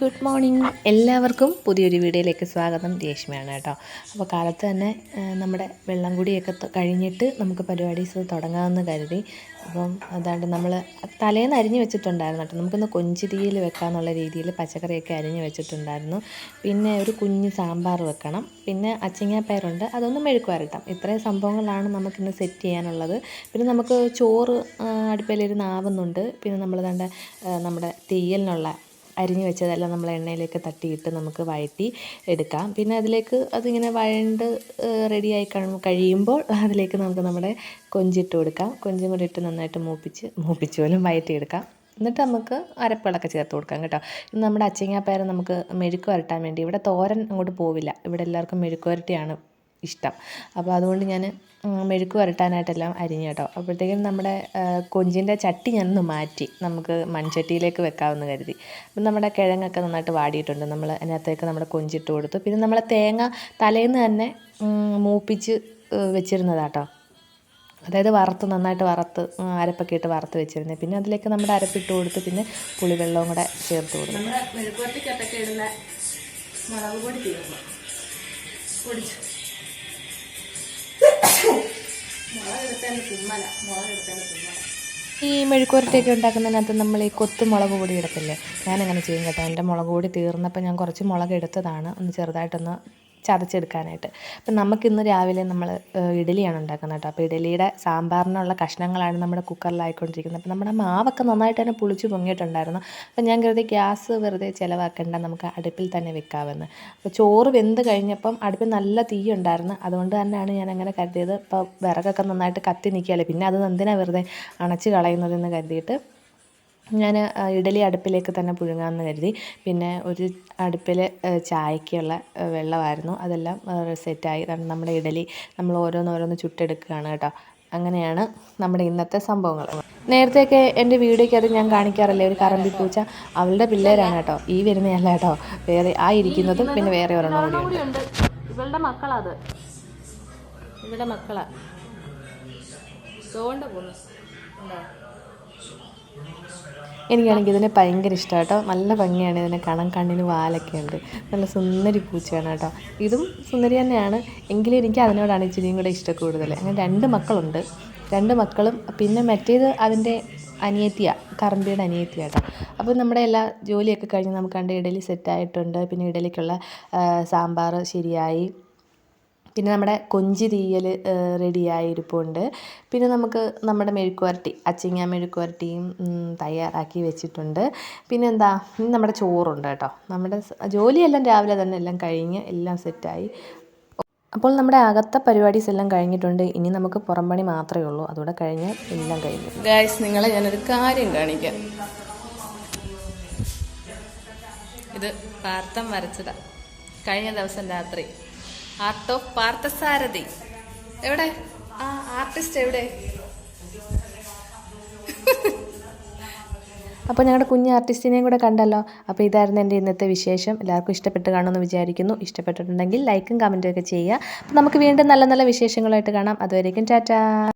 Good morning എല്ലാവർക്കും പുതിയൊരു വീഡിയോയിലേക്ക് സ്വാഗതം. രേഷ്മയാണ് കേട്ടോ. അപ്പോൾ കാലത്ത് തന്നെ നമ്മുടെ വെള്ളം കൂടിയൊക്കെ കഴിഞ്ഞിട്ട് നമുക്ക് പരിപാടീസ് തുടങ്ങാമെന്ന് കരുതി. അപ്പം അതാണ്ട് നമ്മൾ തലേന്ന് അരിഞ്ഞ് വെച്ചിട്ടുണ്ടായിരുന്നു കേട്ടോ. നമുക്കൊന്ന് കൊഞ്ചിരിയിൽ വെക്കാമെന്നുള്ള രീതിയിൽ പച്ചക്കറിയൊക്കെ അരിഞ്ഞ് വെച്ചിട്ടുണ്ടായിരുന്നു. പിന്നെ ഒരു കുഞ്ഞ് സാമ്പാർ വെക്കണം. പിന്നെ അച്ചിങ്ങാപ്പയറുണ്ട്. അതൊന്ന് മെഴുക്ക് വരട്ടാം. ഇത്രയും സംഭവങ്ങളാണ് നമുക്കിന്ന് സെറ്റ് ചെയ്യാനുള്ളത്. പിന്നെ നമുക്ക് ചോറ് അടുപ്പിലിരുന്ന് ആവുന്നുണ്ട് പിന്നെ നമ്മൾ തണ്ട നമ്മുടെ തീയലിനുള്ള അരിഞ്ഞു വെച്ചതെല്ലാം നമ്മൾ എണ്ണയിലേക്ക് തട്ടിയിട്ട് നമുക്ക് വഴറ്റി എടുക്കാം. പിന്നെ അതിലേക്ക് അതിങ്ങനെ വഴണ്ട് റെഡിയായി കഴിയുമ്പോൾ അതിലേക്ക് നമുക്ക് നമ്മുടെ കൊഞ്ചിട്ട് കൊടുക്കാം. കൊഞ്ചും കൂടി ഇട്ട് നന്നായിട്ട് മൂപ്പിച്ച് മൂപ്പിച്ച് പോലും വഴറ്റിയെടുക്കാം എന്നിട്ട് നമുക്ക് അരപ്പുകളൊക്കെ ചേർത്ത് കൊടുക്കാം കേട്ടോ. നമ്മുടെ അച്ചിങ്ങാപ്പയർ നമുക്ക് മെഴുക്ക് വരട്ടാൻ വേണ്ടി. ഇവിടെ തോരൻ അങ്ങോട്ട് പോവില്ല. ഇവിടെ എല്ലാവർക്കും മെഴുക്ക് വരട്ടിയാണ് ഇഷ്ടം. അപ്പോൾ അതുകൊണ്ട് ഞാൻ മെഴുക്ക് വരട്ടാനായിട്ടെല്ലാം അരിഞ്ഞു കേട്ടോ. അപ്പോഴത്തേക്കും നമ്മുടെ കൊഞ്ചിന്റെ ചട്ടി ഞാനൊന്ന് മാറ്റി. നമുക്ക് മൺചട്ടിയിലേക്ക് വെക്കാമെന്ന് കരുതി. അപ്പം നമ്മുടെ കിഴങ്ങൊക്കെ നന്നായിട്ട് വാടിയിട്ടുണ്ട്. നമ്മൾ അതിനകത്തേക്ക് നമ്മുടെ കൊഞ്ചിട്ട് കൊടുത്തു. പിന്നെ നമ്മളെ തേങ്ങ തലേന്ന് തന്നെ മൂപ്പിച്ച് വെച്ചിരുന്നതാട്ടോ അതായത് വറുത്ത് നന്നായിട്ട് വറുത്ത് അരപ്പൊക്കെ ഇട്ട് വറുത്ത് വെച്ചിരുന്നത് പിന്നെ അതിലേക്ക് നമ്മുടെ അരപ്പിട്ട് കൊടുത്ത് പിന്നെ പുളിവെള്ളവും കൂടെ ചേർത്ത് കൊടുക്കും നമ്മുടെ മുളക് പൊടി പൊടിച്ചു. ഈ മെഴുക്കുവരട്ടിയൊക്കെ ഉണ്ടാക്കുന്നതിനകത്ത് നമ്മൾ ഈ കൊത്തു മുളക് പൊടി ഇടത്തില്ലേ? ഞാനങ്ങനെ ചെയ്യും കേട്ടോ. എന്റെ മുളക് പൊടി തീർന്നപ്പോൾ ഞാൻ കുറച്ച് മുളക് എടുത്തതാണ്. ഒന്ന് ചെറുതായിട്ടൊന്ന് ചതച്ചെടുക്കാനായിട്ട്. അപ്പം നമുക്കിന്ന് രാവിലെ നമ്മൾ ഇഡലിയാണ് ഉണ്ടാക്കുന്നത് കേട്ടോ. അപ്പോൾ ഇഡലിയുടെ സാമ്പാറിനുള്ള കഷ്ണങ്ങളാണ് നമ്മുടെ കുക്കറിലായിക്കൊണ്ടിരിക്കുന്നത്. അപ്പോൾ നമ്മുടെ മാവൊക്കെ നന്നായിട്ട് തന്നെ പുളിച്ച് പൊങ്ങിയിട്ടുണ്ടായിരുന്നു. അപ്പം ഞാൻ കരുതി ഗ്യാസ് വെറുതെ ചിലവാക്കേണ്ട നമുക്ക് അടുപ്പിൽ തന്നെ വെക്കാമെന്ന്. അപ്പോൾ ചോറ് വെന്ത് കഴിഞ്ഞപ്പം അടുപ്പിൽ നല്ല തീയുണ്ടായിരുന്നു. അതുകൊണ്ട് തന്നെയാണ് ഞാൻ അങ്ങനെ കരുതിയത്. ഇപ്പോൾ വിറകൊക്കെ നന്നായിട്ട് കത്തി നിൽക്കുകയല്ലേ. പിന്നെ അത് എന്തിനാണ് വെറുതെ അണച്ച് കളയുന്നതെന്ന് കരുതിയിട്ട് ഞാൻ ഇഡലി അടുപ്പിലേക്ക് തന്നെ പുഴുങ്ങാമെന്ന് കരുതി. പിന്നെ ഒരു അടുപ്പിൽ ചായക്കുള്ള വെള്ളമായിരുന്നു. അതെല്ലാം സെറ്റായി. കാരണം നമ്മുടെ ഇഡലി നമ്മൾ ഓരോന്നോരോന്ന് ചുട്ടെടുക്കുകയാണ് കേട്ടോ. അങ്ങനെയാണ് നമ്മുടെ ഇന്നത്തെ സംഭവങ്ങൾ. നേരത്തെയൊക്കെ എന്റെ വീഡിയോയ്ക്ക് അത് ഞാൻ കാണിക്കാറില്ലേ ഒരു കറമ്പി പൂച്ച അവളുടെ പിള്ളേരാണ് കേട്ടോ. ഈ വരുന്നതല്ല കേട്ടോ. വേറെ ആ ഇരിക്കുന്നതും പിന്നെ വേറെ ഒരെണ്ണം കൂടി ഇവളുടെ മക്കളാ അത്. ഇവളുടെ മക്കളാ. ഉണ്ടോ? എനിക്കാണെങ്കിൽ ഇതിനെ ഭയങ്കര ഇഷ്ടമാണ് കേട്ടോ നല്ല ഭംഗിയാണ് ഇതിനെ കാണാൻ. കണ്ണിന് വാലൊക്കെ ഉണ്ട്. നല്ല സുന്ദരി പൂച്ചയാണ് കേട്ടോ. ഇതും സുന്ദരി തന്നെയാണ്. എങ്കിലും എനിക്ക് അതിനോടാണ് ഇച്ചിരിയും കൂടെ ഇഷ്ടം കൂടുതൽ അങ്ങനെ രണ്ട് മക്കളുണ്ട്. രണ്ട് മക്കളും പിന്നെ മറ്റേത് അതിന്റെ അനിയത്തിയ കറമ്പിയുടെ അനിയത്തിയ കേട്ടോ. അപ്പോൾ നമ്മുടെ എല്ലാ ജോലിയൊക്കെ കഴിഞ്ഞ് നമുക്ക് കണ്ട് ഇഡലി സെറ്റായിട്ടുണ്ട്. പിന്നെ ഇഡലിക്കുള്ള സാമ്പാർ ശരിയായി. പിന്നെ നമ്മുടെ കൊഞ്ചി തീയൽ റെഡിയായി ഇരിപ്പുണ്ട്. പിന്നെ നമുക്ക് നമ്മുടെ മെഴുക്കുവരട്ടി അച്ചിങ്ങ മെഴുക്കുവരട്ടിയും തയ്യാറാക്കി വെച്ചിട്ടുണ്ട്. പിന്നെ എന്താ നമ്മുടെ ചോറുണ്ട് കേട്ടോ. നമ്മുടെ ജോലിയെല്ലാം രാവിലെ തന്നെ എല്ലാം കഴിഞ്ഞ് എല്ലാം സെറ്റായി. അപ്പോൾ നമ്മുടെ അകത്തെ പരിപാടീസ് എല്ലാം കഴിഞ്ഞിട്ടുണ്ട്. ഇനി നമുക്ക് പുറം പണി മാത്രമേ ഉള്ളൂ. അതുകൂടെ കഴിഞ്ഞ് എല്ലാം കഴിഞ്ഞു. ഗായ്സ് നിങ്ങളെ ഞാനൊരു കാര്യം കാണിക്കാം. ഇത് പാർത്ഥം വരച്ചതാണ് കഴിഞ്ഞ ദിവസം രാത്രി. ആർട്ട് ഓഫ് പാർത്ഥസാരഥി എവിടെ? ആ ആർട്ടിസ്റ്റ് എവിടെ? അപ്പോൾ ഞങ്ങളുടെ കുഞ്ഞ് ആർട്ടിസ്റ്റിനെയും കൂടെ കണ്ടല്ലോ. അപ്പോൾ ഇതായിരുന്നു എന്റെ ഇന്നത്തെ വിശേഷം. എല്ലാവർക്കും ഇഷ്ടപ്പെട്ട് കാണുമെന്ന് വിചാരിക്കുന്നു. ഇഷ്ടപ്പെട്ടിട്ടുണ്ടെങ്കിൽ ലൈക്കും കമന്റും ഒക്കെ ചെയ്യുക. അപ്പോൾ നമുക്ക് വീണ്ടും നല്ല നല്ല വിശേഷങ്ങളായിട്ട് കാണാം. അതുവരേക്കും ടാറ്റാ.